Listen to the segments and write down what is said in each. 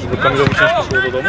Żeby Kamilowi ciężko szło do domu?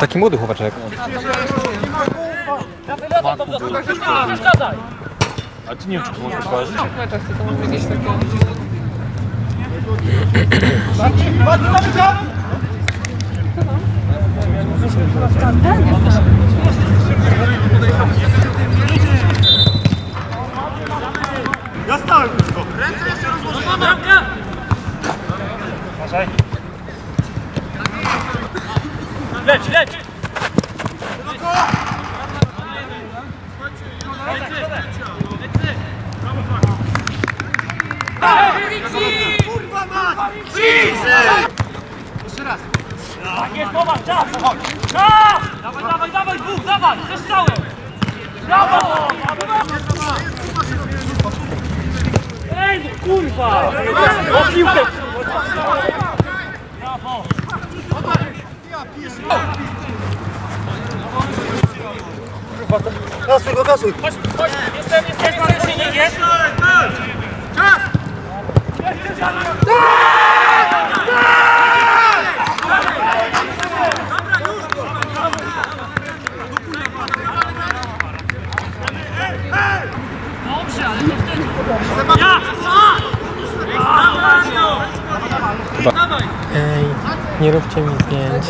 Taki młody chłopaczek. A ty nie wiem, czy to możesz ważyć? Ja stałem tylko. Leć, leć! Tak jest, popatrz, czas! Czas! Dawaj, dawaj, dawaj, dwóch, dawaj, ze strzałem! Brawo! Ej, no kurwa! O piłkę! Brawo! Kasuj go, kasuj. Chodź, chodź, jestem, jestem, jestem, jest! Dobrze, ale to wtedy... Ja! Ej, nie róbcie mi zdjęć.